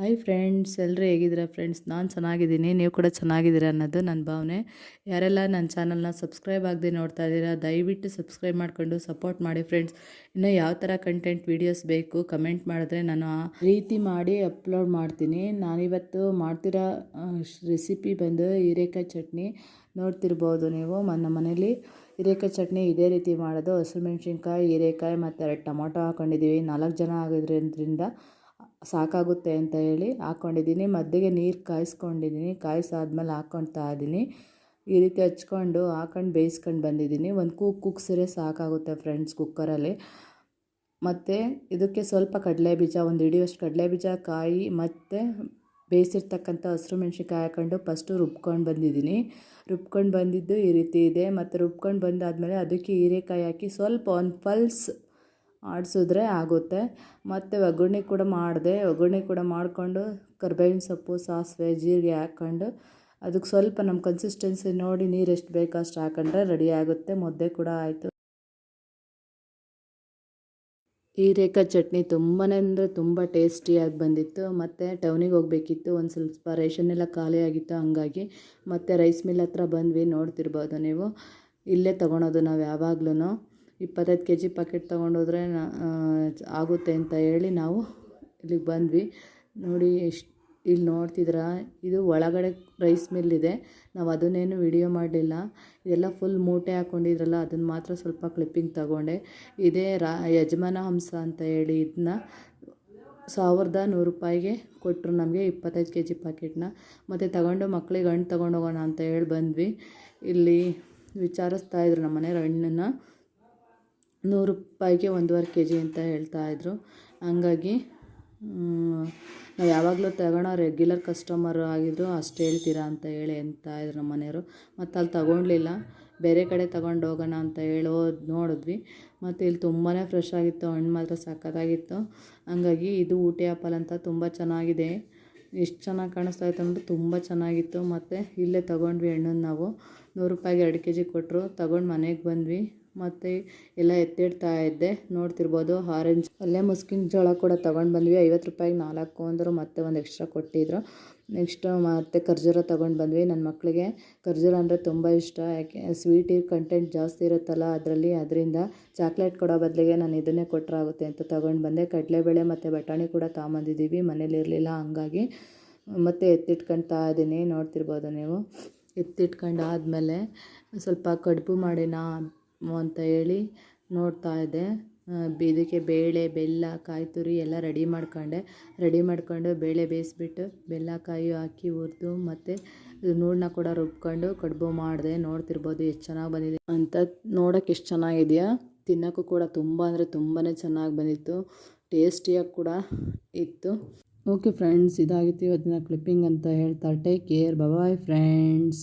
Hi friends ಎಲ್ಲರೂ ಹೇಗಿದ್ದೀರಾ friends ನಾನು ಚೆನ್ನಾಗಿದ್ದೀನಿ. ನೀವು ಕೂಡ ಚೆನ್ನಾಗಿದ್ದೀರಾ ಅನ್ನೋದು ನನ್ನ ಭಾವನೆ. ಯಾರೆಲ್ಲ ನನ್ನ ಚಾನಲ್ನ ಸಬ್ಸ್ಕ್ರೈಬ್ ಆಗದೆ ನೋಡ್ತಾ ಇದ್ದೀರಾ, ದಯವಿಟ್ಟು ಸಬ್ಸ್ಕ್ರೈಬ್ ಮಾಡಿಕೊಂಡು ಸಪೋರ್ಟ್ ಮಾಡಿ ಫ್ರೆಂಡ್ಸ್ ಇನ್ನು ಯಾವ ಥರ ಕಂಟೆಂಟ್ ವೀಡಿಯೋಸ್ ಬೇಕು ಕಮೆಂಟ್ ಮಾಡಿದ್ರೆ ನಾನು ಆ ರೀತಿ ಮಾಡಿ ಅಪ್ಲೋಡ್ ಮಾಡ್ತೀನಿ. ನಾನಿವತ್ತು ಮಾಡ್ತಿರೋ ರೆಸಿಪಿ ಬಂದು ಹೀರೆಕಾಯಿ ಚಟ್ನಿ ನೋಡ್ತಿರ್ಬೋದು ನೀವು. ನಮ್ಮ ಮನೇಲಿ ಹೀರೆಕಾಯಿ ಚಟ್ನಿ ಇದೇ ರೀತಿ ಮಾಡೋದು. ಹಸಿಮೆಣ್ಸಿನ್ಕಾಯಿ, ಹೀರೆಕಾಯಿ ಮತ್ತು ಎರಡು ಟೊಮೊಟೊ ಹಾಕೊಂಡಿದ್ದೀವಿ. ನಾಲ್ಕು ಜನ ಆಗಿದ್ರಿಂದ ಸಾಕಾಗುತ್ತೆ ಅಂತ ಹೇಳಿ ಹಾಕ್ಕೊಂಡಿದ್ದೀನಿ ಮಧ್ಯೆಗೆ ನೀರು ಕಾಯಿಸ್ಕೊಂಡಿದ್ದೀನಿ. ಕಾಯಿಸಾದ್ಮೇಲೆ ಹಾಕ್ಕೊಳ್ತಾ ಇದ್ದೀನಿ ಈ ರೀತಿ ಹಚ್ಕೊಂಡು ಹಾಕೊಂಡು ಬೇಯಿಸ್ಕೊಂಡು ಬಂದಿದ್ದೀನಿ. ಒಂದು ಕೂಕ್ ಕುಗ್ಸಿದ್ರೆ ಸಾಕಾಗುತ್ತೆ ಫ್ರೆಂಡ್ಸ್ ಕುಕ್ಕರಲ್ಲಿ. ಮತ್ತು ಇದಕ್ಕೆ ಸ್ವಲ್ಪ ಕಡಲೆ ಬೀಜ, ಒಂದು ಹಿಡಿಯೋಷ್ಟು ಕಡಲೆ ಬೀಜ ಕಾಯಿ, ಮತ್ತು ಬೇಯಿಸಿರ್ತಕ್ಕಂಥ ಹಸಿರು ಮೆಣ್ಸಿನ್ಕಾಯಿ ಹಾಕೊಂಡು ಫಸ್ಟು ರುಬ್ಕೊಂಡು ಬಂದಿದ್ದೀನಿ. ರುಬ್ಕೊಂಡು ಬಂದಿದ್ದು ಈ ರೀತಿ ಇದೆ. ಮತ್ತು ರುಬ್ಕೊಂಡು ಬಂದಾದಮೇಲೆ ಅದಕ್ಕೆ ಹೀರೆಕಾಯಿ ಹಾಕಿ ಸ್ವಲ್ಪ ಒಂದು ಪಲ್ಸ್ ಆಡಿಸಿದ್ರೆ ಆಗುತ್ತೆ. ಮತ್ತು ಒಗ್ಗರಣೆ ಕೂಡ ಮಾಡಿದೆ. ಒಗ್ಗರಣೆ ಕೂಡ ಮಾಡಿಕೊಂಡು ಕರ್ಬೇವಿನ ಸೊಪ್ಪು, ಸಾಸಿವೆ, ಜೀರಿಗೆ ಹಾಕ್ಕೊಂಡು ಅದಕ್ಕೆ ಸ್ವಲ್ಪ ನಮ್ಮ ಕನ್ಸಿಸ್ಟೆನ್ಸಿ ನೋಡಿ ನೀರು ಎಷ್ಟು ಬೇಕೋ ಅಷ್ಟು ಹಾಕೊಂಡ್ರೆ ರೆಡಿ ಆಗುತ್ತೆ. ಮುದ್ದೆ ಕೂಡ ಆಯಿತು. ಹೀರೆಕಾಯಿ ಚಟ್ನಿ ತುಂಬಾ ಅಂದರೆ ತುಂಬ ಟೇಸ್ಟಿಯಾಗಿ ಬಂದಿತ್ತು. ಮತ್ತು ಟೌನಿಗೆ ಹೋಗಬೇಕಿತ್ತು. ಒಂದು ಸ್ವಲ್ಪ ರೇಷನ್ ಎಲ್ಲ ಖಾಲಿಯಾಗಿತ್ತು ಹಂಗಾಗಿ. ಮತ್ತು ರೈಸ್ ಮಿಲ್ ಹತ್ರ ಬಂದ್ವಿ. ನೋಡ್ತಿರ್ಬೋದು ನೀವು. ಇಲ್ಲೇ ತೊಗೊಳೋದು ನಾವು ಯಾವಾಗ್ಲೂ ಇಪ್ಪತ್ತೈದು ಕೆ ಜಿ ಪ್ಯಾಕೆಟ್ ತೊಗೊಂಡೋದ್ರೆ ಆಗುತ್ತೆ ಅಂತ ಹೇಳಿ ನಾವು ಇಲ್ಲಿಗೆ ಬಂದ್ವಿ. ನೋಡಿ, ಎಷ್ಟು, ಇಲ್ಲಿ ನೋಡ್ತಿದ್ದೀರಾ, ಇದು ಒಳಗಡೆ ರೈಸ್ ಮಿಲ್ ಇದೆ. ನಾವು ಅದನ್ನೇನು ವಿಡಿಯೋ ಮಾಡಲಿಲ್ಲ. ಇದೆಲ್ಲ ಫುಲ್ ಮೂಟೆ ಹಾಕ್ಕೊಂಡಿದ್ರಲ್ಲ ಅದನ್ನು ಮಾತ್ರ ಸ್ವಲ್ಪ ಕ್ಲಿಪ್ಪಿಂಗ್ ತಗೊಂಡೆ. ಇದೇ ರಾ, ಯಜಮಾನ ಹಂಸ ಅಂತ ಹೇಳಿ ಇದನ್ನ ಸಾವಿರದ ನೂರು ರೂಪಾಯಿಗೆ ಕೊಟ್ಟರು ನಮಗೆ ಇಪ್ಪತ್ತೈದು ಕೆ ಜಿ ಪ್ಯಾಕೆಟ್ನ ಮತ್ತು ತಗೊಂಡು ಮಕ್ಳಿಗೆ ಹಣ್ಣು ತೊಗೊಂಡೋಗೋಣ ಅಂತ ಹೇಳಿ ಬಂದ್ವಿ. ಇಲ್ಲಿ ವಿಚಾರಿಸ್ತಾ ಇದ್ರು ನಮ್ಮ ಮನೆಯವ್ರ ಹಣ್ಣನ್ನು ನೂರು ರೂಪಾಯಿಗೆ ಒಂದೂವರೆ ಕೆ ಜಿ ಅಂತ ಹೇಳ್ತಾಯಿದ್ರು ಹಂಗಾಗಿ ನಾವು ಯಾವಾಗಲೂ ತಗೊಳ್ಳೋ ರೆಗ್ಯುಲರ್ ಕಸ್ಟಮರ್ ಆಗಿದ್ರು ಅಷ್ಟು ಹೇಳ್ತೀರಾ ಅಂತ ಹೇಳಿ ಅಂತಾಯಿದ್ರು ನಮ್ಮ ಮನೆಯವರು. ಮತ್ತು ಅಲ್ಲಿ ತಗೊಳ್ಲಿಲ್ಲ ಬೇರೆ ಕಡೆ ತಗೊಂಡು ಹೋಗೋಣ ಅಂತ ಹೇಳಿ ನೋಡಿದ್ವಿ. ಮತ್ತು ಇಲ್ಲಿ ತುಂಬಾ ಫ್ರೆಶ್ ಆಗಿತ್ತು. ಹಣ್ಣು ಮಾತ್ರ ಸಕ್ಕತ್ತಾಗಿತ್ತು. ಹಂಗಾಗಿ ಇದು ಊಟಿ ಆ್ಯಪಲ್ ಅಂತ ತುಂಬ ಚೆನ್ನಾಗಿದೆ. ಎಷ್ಟು ಚೆನ್ನಾಗಿ ಕಾಣಿಸ್ತಾ ಇತ್ತು ಅಂದರೆ ತುಂಬ ಚೆನ್ನಾಗಿತ್ತು. ಮತ್ತು ಇಲ್ಲೇ ತೊಗೊಂಡ್ವಿ ಹಣ್ಣನ್ನು ನಾವು. ನೂರು ರೂಪಾಯಿಗೆ ಎರಡು ಕೆ ಜಿ ಕೊಟ್ಟರು ತಗೊಂಡು ಮನೆಗೆ ಬಂದ್ವಿ. ಮತ್ತು ಎಲ್ಲ ಎತ್ತಿಡ್ತಾ ಇದ್ದೆ. ನೋಡ್ತಿರ್ಬೋದು ಆರೆಂಜ್ ಅಲ್ಲೇ ಮುಸ್ಕಿನ ಜೋಳ ಕೂಡ ತೊಗೊಂಡು ಬಂದ್ವಿ. ಐವತ್ತು ರೂಪಾಯಿಗೆ ನಾಲ್ಕು ಅಂದರು ಮತ್ತೆ ಒಂದು ಎಕ್ಸ್ಟ್ರಾ ಕೊಟ್ಟಿದ್ರು. ನೆಕ್ಸ್ಟ್ ಮತ್ತೆ ಖರ್ಜೂರ ತೊಗೊಂಡು ಬಂದ್ವಿ. ನನ್ನ ಮಕ್ಕಳಿಗೆ ಖರ್ಜೂರ ಅಂದರೆ ತುಂಬ ಇಷ್ಟ. ಯಾಕೆ ಸ್ವೀಟ್ ಕಂಟೆಂಟ್ ಜಾಸ್ತಿ ಇರುತ್ತಲ್ಲ ಅದರಲ್ಲಿ, ಅದರಿಂದ ಚಾಕ್ಲೇಟ್ ಕೊಡೋ ಬದಲಿಗೆ ನಾನು ಇದನ್ನೇ ಕೊಟ್ಟರಾಗುತ್ತೆ ಅಂತ ತೊಗೊಂಡು ಬಂದೆ. ಕಡಲೆಬೇಳೆ ಮತ್ತು ಬಟಾಣಿ ಕೂಡ ತೊಗೊಂಬಂದಿದ್ದೀವಿ ಮನೇಲಿ ಇರಲಿಲ್ಲ, ಹಂಗಾಗಿ ಮತ್ತೆ ಎತ್ತಿಟ್ಕೊಳ್ತಾ ಇದ್ದೀನಿ ನೋಡ್ತಿರ್ಬೋದು ನೀವು. ಎತ್ತಿಟ್ಕೊಂಡು ಆದಮೇಲೆ ಸ್ವಲ್ಪ ಕಡುಬು ಮಾಡಿನ ಅಂತ ಹೇಳಿ ನೋಡ್ತಾ ಇದ್ದೆ ಇದಕ್ಕೆ ಬೇಳೆ, ಬೆಲ್ಲ, ಕಾಯಿ ತುರಿ ಎಲ್ಲ ರೆಡಿ ಮಾಡ್ಕೊಂಡೆ. ರೆಡಿ ಮಾಡ್ಕೊಂಡು ಬೇಳೆ ಬೇಯಿಸ್ಬಿಟ್ಟು ಬೆಲ್ಲ, ಕಾಯಿ ಹಾಕಿ ಹುರಿದು ಮತ್ತು ನೂಡನ್ನ ಕೂಡ ರುಬ್ಕೊಂಡು ಕಡುಬು ಮಾಡಿದೆ. ನೋಡ್ತಿರ್ಬೋದು ಎಷ್ಟು ಚೆನ್ನಾಗಿ ಬಂದಿದೆ ಅಂತ. ನೋಡೋಕೆ ಎಷ್ಟು ಚೆನ್ನಾಗಿದೆಯಾ? ತಿನ್ನೋಕ್ಕೂ ಕೂಡ ತುಂಬ ಅಂದರೆ ತುಂಬಾ ಚೆನ್ನಾಗಿ ಬಂದಿತ್ತು. ಟೇಸ್ಟಿಯಾಗಿ ಕೂಡ ಇತ್ತು. ಓಕೆ ಫ್ರೆಂಡ್ಸ್, ಇದಾಗಿತ್ತು ಇವತ್ತಿನ ಕ್ಲಿಪ್ಪಿಂಗ್ ಅಂತ ಹೇಳ್ತಾ. Take care bye friends